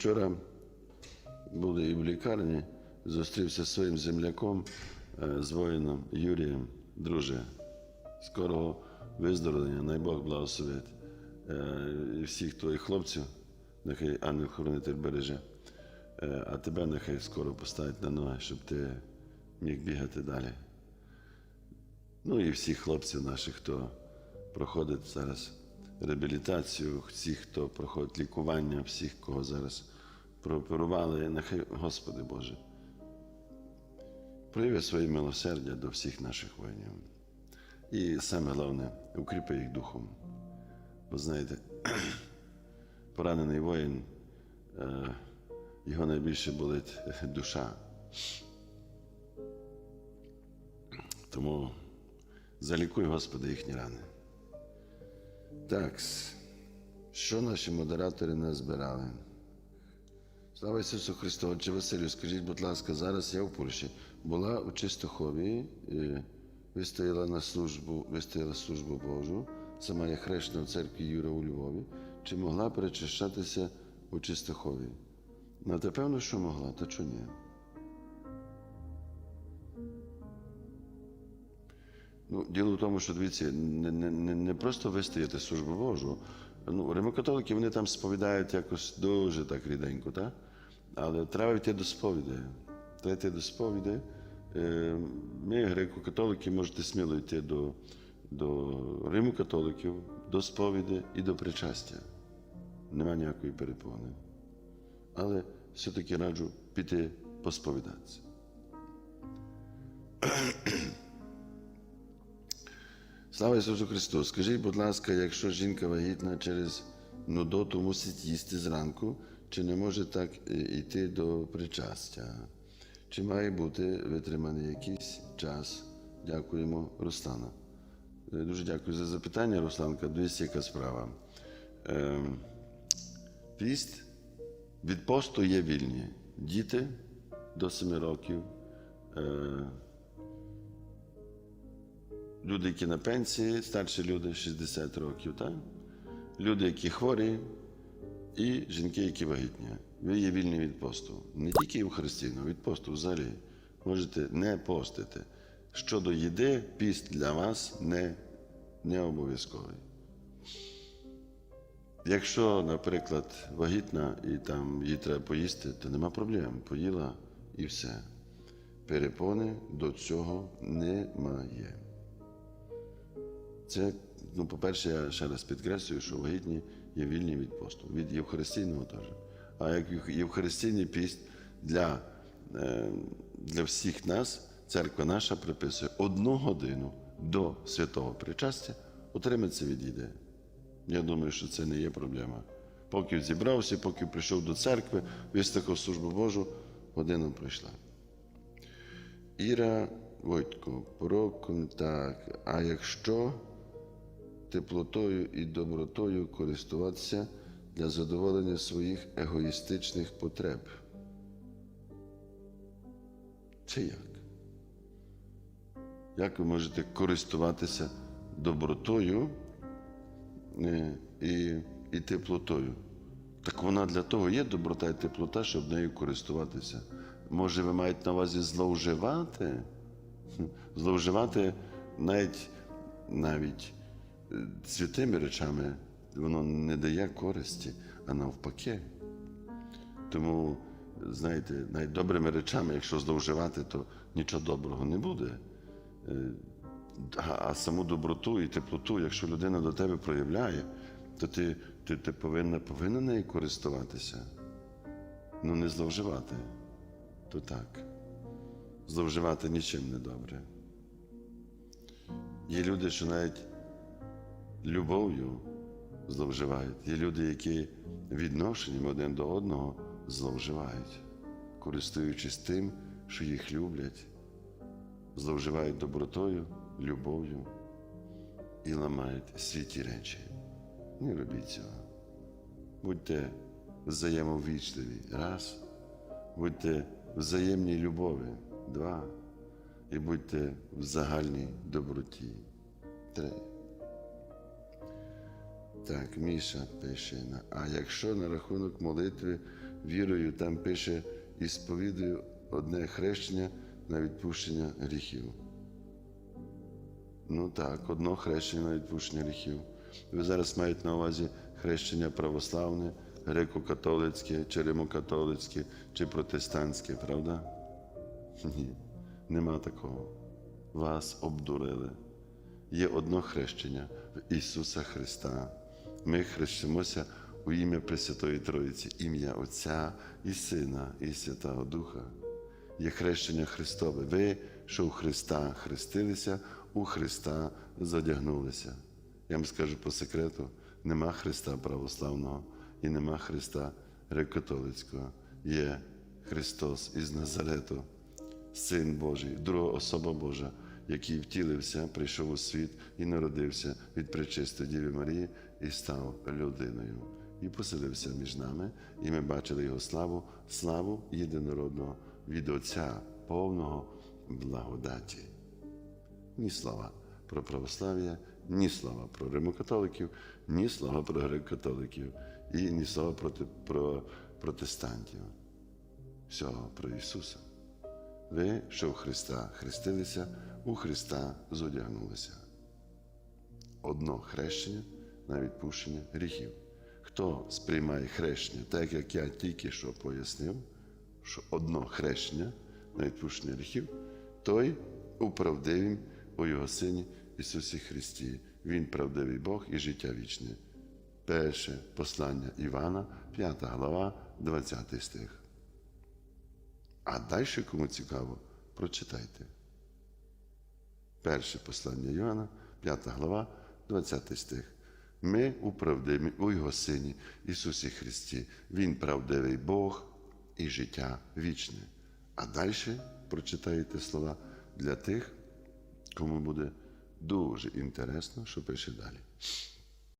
Вчора були і в лікарні, зустрівся зі своїм земляком, е, з воїном Юрієм. Друже, скорого виздоровлення, най Бог благословить. Е, І всіх твоїх хлопців, нехай ангел-хоронитель береже, Е, а тебе нехай скоро поставить на ноги, щоб ти міг бігати далі. Ну і всіх хлопців наших, хто проходить зараз реабілітацію, всіх, хто проходить лікування, всіх, кого зараз прооперували, нехай, Господи Боже, прояви своє милосердя до всіх наших воїнів. І саме головне, укріпи їх духом. Бо знаєте, поранений воїн, е, його найбільше болить душа. Тому залікуй, Господи, їхні рани. Так, що наші модератори не збирали? Слава Ісусу Христу! Отче Василю, скажіть, будь ласка, зараз я в Польщі була у Чистохові, е, вистояла на службу, вистояла службу Божу, сама є хрещена в церкві Юра у Львові. Чи могла перечищатися у Чистохові? Ну, та що могла, та чого ні? Ну, діло в тому, що дивіться, не, не, не, просто вистояти службу Божу. Ну, римокатолики вони там сповідають якось дуже так ріденько, так? але треба йти до сповіді. Треба йти до сповіді. Е, Ми, греко-католики, можете сміло йти до, до римокатоликів, до сповіді і до причастя. Нема ніякої перепони. Але все-таки раджу піти посповідатися. Слава Ісусу Христу! Скажіть, будь ласка, якщо жінка вагітна через нудоту мусить їсти зранку, чи не може так е, йти до причастя? Чи має бути витриманий якийсь час? Дякуємо, Руслана. Е, Дуже дякую за запитання, Русланка. Дивіться, яка справа. Ем, Піст від посту є вільні. Діти до 7 років. Люди, які на пенсії, старші люди 60 років, так? люди, які хворі, і жінки, які вагітні. Ви є вільні від посту. Не тільки Євхаристійного, від посту взагалі. Можете не постити. Щодо їди, піст для вас не, не обов'язковий. Якщо, наприклад, вагітна і там їй треба поїсти, то нема проблем. Поїла і все. Перепони до цього немає. Це, ну, по-перше, я ще раз підкреслюю, що вагітні є вільні від посту, від Євхаристійного теж. А як Єв- Євхаристійний піст для, е, для всіх нас, церква наша приписує одну годину до святого причастя, утриматися від їди. Я думаю, що це не є проблема. Поки зібрався, поки прийшов до церкви, вистахав службу Божу, година пройшла. Іра Войтко, про контакт. А якщо теплотою і добротою користуватися для задоволення своїх егоїстичних потреб? Чи як? Як ви можете користуватися добротою е, і, і теплотою? Так вона для того є доброта і теплота, щоб нею користуватися. Може, ви маєте на увазі зловживати? Зловживати навіть, навіть святими речами воно не дає користі, а навпаки. Тому, знаєте, навіть добрими речами, якщо зловживати, то нічого доброго не буде. Е, А саму доброту і теплоту, якщо людина до тебе проявляє, то ти, ти, ти повинна, повинна нею користуватися. Ну, не зловживати. То так. Зловживати нічим не добре. Є люди, що навіть любов'ю зловживають. Є люди, які відношенням один до одного зловживають, користуючись тим, що їх люблять, зловживають добротою, любов'ю і ламають святі речі. Не робіть цього. Будьте взаємовічливі. Раз. Будьте взаємній любові. Два. І будьте в загальній доброті. Три. Так, Міша пише. А якщо на рахунок молитви вірою, там пише і сповідую одне хрещення на відпущення гріхів. Ну так, одно хрещення на відпущення гріхів. Ви зараз маєте на увазі хрещення православне, греко-католицьке, чи римокатолицьке, чи протестантське, правда? Ні, нема такого. Вас обдурили. Є одно хрещення в Ісуса Христа. Ми хрещимося у ім'я Пресвятої Троїці, ім'я Отця і Сина, і Святого Духа. Є хрещення Христове. Ви, що у Христа хрестилися, у Христа задягнулися. Я вам скажу по секрету: нема Христа православного і нема Христа греко-католицького. Є Христос із Назарету, Син Божий, друга особа Божа, який втілився, прийшов у світ і народився від пречистої Діви Марії і став людиною. І поселився між нами, і ми бачили його славу, славу єдинородного від Отця, повного благодаті. Ні слова про православ'я, ні слова про римокатоликів, ні слова про греко-католиків, і ні слова проти, про протестантів. Всього про Ісуса. Ви, що в Христа хрестилися, у Христа зодягнулися. Одно хрещення на відпущення гріхів. Хто сприймає хрещення, так як я тільки що пояснив, що одно хрещення на відпущення гріхів, той управдивим у Його Сині Ісусі Христі. Він правдивий Бог і життя вічне. Перше послання Івана, 5 глава, 20 стих. А далі, кому цікаво, прочитайте. Перше послання Йоанна, 5 глава, 20 стих. Ми управдимі у Його Сині Ісусі Христі. Він правдивий Бог і життя вічне. А далі прочитаєте слова для тих, кому буде дуже інтересно, що пише далі.